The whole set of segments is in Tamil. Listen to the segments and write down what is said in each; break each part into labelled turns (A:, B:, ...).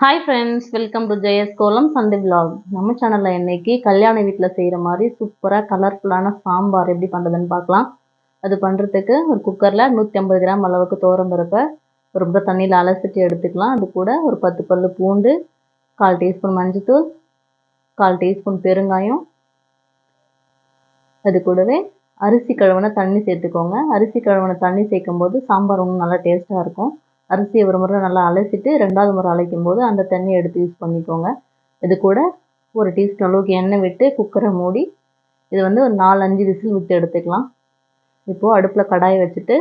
A: Hi friends welcome to Jeya's kolam Sunday vlog நம்ம சேனலில் இன்னைக்கு கல்யாண வீட்டில் செய்கிற மாதிரி சூப்பராக கலர்ஃபுல்லான சாம்பார் எப்படி பண்ணுறதுன்னு பார்க்கலாம். அது பண்ணுறதுக்கு ஒரு குக்கரில் நூற்றி ஐம்பது கிராம் அளவுக்கு துவரம் பருப்பை ரொம்ப தண்ணியில் அலசிட்டு எடுத்துக்கலாம். அது கூட ஒரு பத்து பல்லு பூண்டு கால் டீஸ்பூன் மஞ்சத்தூள் கால் டீஸ்பூன் பெருங்காயம். அது கூடவே அரிசி கழுவுன தண்ணி சேர்த்துக்கோங்க. அரிசி கழுவின தண்ணி சேர்க்கும் போது சாம்பார் ஒன்றும் நல்லா டேஸ்ட்டாக இருக்கும். அரிசியை ஒரு முறை நல்லா அலசிட்டு ரெண்டாவது முறை அலைக்கும் போது அந்த தண்ணியை எடுத்து யூஸ் பண்ணிக்கோங்க. இது கூட ஒரு டீஸ்பூன் அளவுக்கு எண்ணெய் விட்டு குக்கரை மூடி இது வந்து ஒரு நாலு அஞ்சு விசில் விட்டு எடுத்துக்கலாம். இப்போது அடுப்பில் கடாயை வச்சுட்டு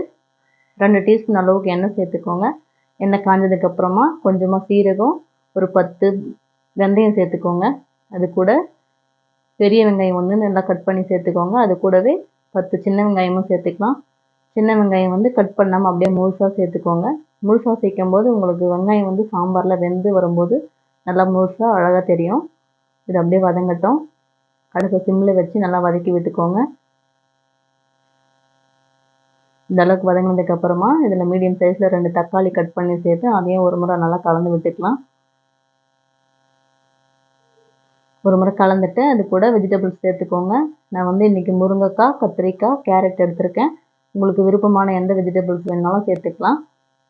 A: ரெண்டு டீஸ்பூன் அளவுக்கு எண்ணெய் சேர்த்துக்கோங்க. எண்ணெய் காஞ்சதுக்கப்புறமா கொஞ்சமாக சீரகம் ஒரு பத்து வெந்தயம் சேர்த்துக்கோங்க. அது கூட பெரிய வெங்காயம் ஒன்று நல்லா கட் பண்ணி சேர்த்துக்கோங்க. அது கூடவே பத்து சின்ன வெங்காயமும் சேர்த்துக்கலாம். சின்ன வெங்காயம் வந்து கட் பண்ணாமல் அப்படியே முழுசாக சேர்த்துக்கோங்க. முழுசாக சேர்க்கும் போது உங்களுக்கு வெங்காயம் வந்து சாம்பாரில் வெந்து வரும்போது நல்லா முழுசாக அழகாக தெரியும். இது அப்படியே வதங்கட்டும். அடுத்த சிம்மில் வச்சு நல்லா வதக்கி விட்டுக்கோங்க. இந்த அளவுக்கு இதில் மீடியம் சைஸில் ரெண்டு தக்காளி கட் பண்ணி சேர்த்து அதையும் ஒரு முறை நல்லா கலந்து விட்டுக்கலாம். ஒரு முறை கலந்துட்டு அது கூட வெஜிடபிள்ஸ் சேர்த்துக்கோங்க. நான் வந்து இன்றைக்கி முருங்கைக்காய் கத்திரிக்காய் கேரட் எடுத்திருக்கேன். உங்களுக்கு விருப்பமான எந்த வெஜிடபிள்ஸ் வேணாலும் சேர்த்துக்கலாம்.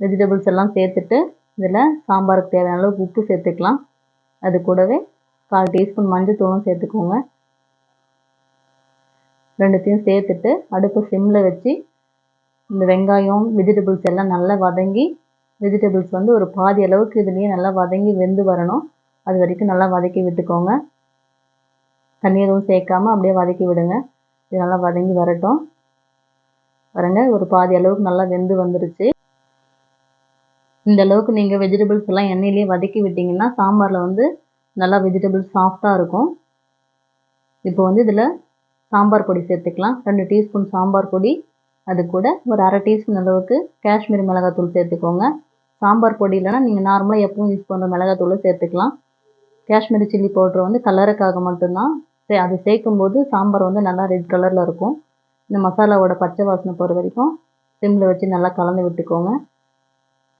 A: வெஜிடபிள்ஸ் எல்லாம் சேர்த்துட்டு இதில் சாம்பாருக்கு தேவையான அளவுக்கு உப்பு சேர்த்துக்கலாம். அது கூடவே கால் டீஸ்பூன் மஞ்சள் தூளும் சேர்த்துக்கோங்க. ரெண்டுத்தையும் சேர்த்துட்டு அடுப்பு சிம்மில் வச்சு இந்த வெங்காயம் வெஜிடபிள்ஸ் எல்லாம் நல்லா வதங்கி வெஜிடபிள்ஸ் வந்து ஒரு பாதி அளவுக்கு இதுலேயே நல்லா வதங்கி வெந்து வரணும். அது வரைக்கும் நல்லா வதக்கி விட்டுக்கோங்க. தண்ணி எதுவும் சேர்க்காம அப்படியே வதக்கி விடுங்க. இது நல்லா வதங்கி வரட்டும். பாருங்க ஒரு பாதி அளவுக்கு நல்லா வெந்து வந்துருச்சு. இந்த அளவுக்கு நீங்கள் வெஜிடபிள்ஸ் எல்லாம் எண்ணெயிலே வதக்கி விட்டிங்கன்னா சாம்பாரில் வந்து நல்லா வெஜிடபிள்ஸ் சாஃப்டாக இருக்கும். இப்போ வந்து இதில் சாம்பார் பொடி சேர்த்துக்கலாம். ரெண்டு டீஸ்பூன் சாம்பார் பொடி அது கூட ஒரு அரை டீஸ்பூன் அளவுக்கு காஷ்மீரி மிளகாத்தூள் சேர்த்துக்கோங்க. சாம்பார் பொடி இல்லைனா நீங்கள் நார்மலாக எப்பவும் யூஸ் பண்ணுற மிளகாத்தூளை சேர்த்துக்கலாம். காஷ்மீரி சில்லி பவுட்ரு வந்து கலருக்காக மட்டும்தான் சே அது சேர்க்கும் போது சாம்பார் வந்து நல்லா ரெட் கலரில் இருக்கும். இந்த மசாலாவோட பச்சை வாசனை போகிற வரைக்கும் சிம்மில் வச்சு நல்லா கலந்து விட்டுக்கோங்க.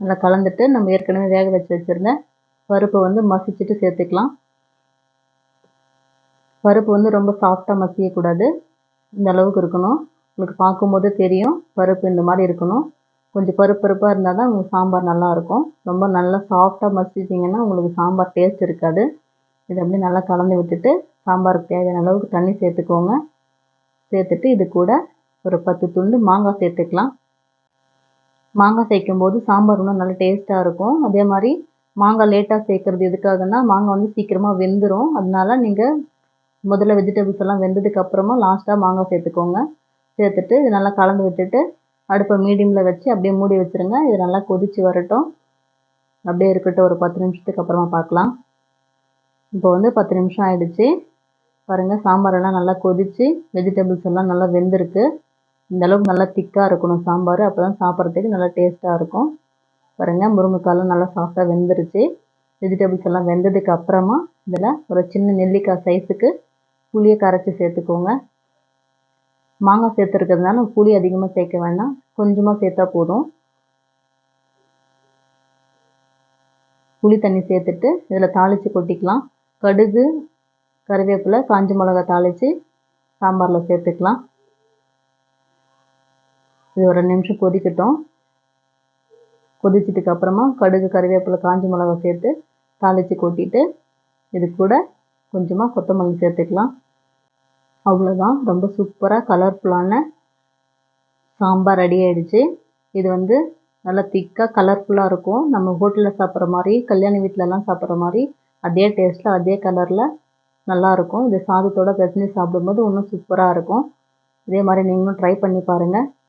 A: நல்லா கலந்துட்டு நம்ம ஏற்கனவே வேக வச்சு வச்சுருந்த பருப்பை வந்து மசிச்சுட்டு சேர்த்துக்கலாம். பருப்பு வந்து ரொம்ப சாஃப்டாக மசியக்கூடாது. இந்த அளவுக்கு இருக்கணும். உங்களுக்கு பார்க்கும்போது தெரியும் பருப்பு இந்த மாதிரி இருக்கணும். கொஞ்சம் பருப்பு பருப்பாக இருந்தால் தான் உங்களுக்கு சாம்பார் நல்லாயிருக்கும் ரொம்ப நல்லா சாஃப்டாக மசிச்சிட்டிங்கன்னா உங்களுக்கு சாம்பார் டேஸ்ட் இருக்காது. இதை அப்படியே நல்லா கலந்து விட்டுட்டு சாம்பாருக்கு தேவையான அளவுக்கு தண்ணி சேர்த்துக்கோங்க. சேர்த்துட்டு இது கூட ஒரு பத்து துண்டு மாங்காய் சேர்த்துக்கலாம். மாங்காய் சேர்க்கும் போது சாம்பார் இன்னும் நல்லா டேஸ்ட்டாக இருக்கும். அதே மாதிரி மாங்காய் லேட்டாக சேர்க்குறது எதுக்காகனா மாங்காய் வந்து சீக்கிரமாக வெந்துடும் அதனால நீங்கள் முதல்ல வெஜிடபிள்ஸ் எல்லாம் வெந்ததுக்கப்புறமா லாஸ்ட்டாக மாங்காய் சேர்த்துக்கோங்க. சேர்த்துட்டு இது நல்லா கலந்து விட்டுட்டு அடுப்பை மீடியமில் வச்சு அப்படியே மூடி வச்சுருங்க. இது நல்லா கொதித்து வரட்டும். அப்படியே இருக்கட்டும். ஒரு பத்து நிமிஷத்துக்கு அப்புறமா பார்க்கலாம். இப்போ வந்து பத்து நிமிஷம் ஆயிடுச்சு. பாருங்கள் சாம்பாரெல்லாம் நல்லா கொதித்து வெஜிடபிள்ஸ் எல்லாம் நல்லா வெந்திருக்கு. இந்தளவுக்கு நல்லா திக்காக இருக்கணும் சாம்பார். அப்போ தான் சாப்பிட்றதுக்கு நல்லா டேஸ்ட்டாக இருக்கும். பாருங்கள் முருங்கைக்காயெலாம் நல்லா சாஃப்டாக வெந்துருச்சு. வெஜிடபிள்ஸ் எல்லாம் வெந்ததுக்கு அப்புறமா இதில் ஒரு சின்ன நெல்லிக்காய் சைஸுக்கு புளியை கரைச்சி சேர்த்துக்கோங்க. மாங்காய் சேர்த்துருக்கிறதுனால புளி அதிகமாக சேர்க்க வேண்டாம். கொஞ்சமாக சேர்த்தா போதும். புளி தண்ணி சேர்த்துட்டு இதில் தாளித்து கொட்டிக்கலாம். கடுகு கருவேப்பிலை காஞ்ச மிளகா தாளித்து சாம்பாரில் சேர்த்துக்கலாம். இது ஒரு ரெண்டு நிமிஷம் கொதிக்கட்டும். கொதிச்சதுக்கு அப்புறமா கடுகு கருவேப்பிலை காஞ்சி மிளகா சேர்த்து தாளித்து கொட்டிட்டு இது கூட கொஞ்சமாக கொத்தமல்லி சேர்த்துக்கலாம். அவ்வளோதான் ரொம்ப சூப்பராக கலர்ஃபுல்லான சாம்பார் ரெடி ஆகிடுச்சு இது வந்து நல்லா திக்காக கலர்ஃபுல்லாக இருக்கும். நம்ம ஹோட்டலில் சாப்பிட்ற மாதிரி கல்யாண வீட்டிலலாம் சாப்பிட்ற மாதிரி அதே டேஸ்ட்டில் அதே கலரில் நல்லாயிருக்கும் இது சாதத்தோடு பிரச்சனை சாப்பிடும்போது இன்னும் சூப்பராக இருக்கும். இதே மாதிரி நீங்களும் ட்ரை பண்ணி பாருங்கள்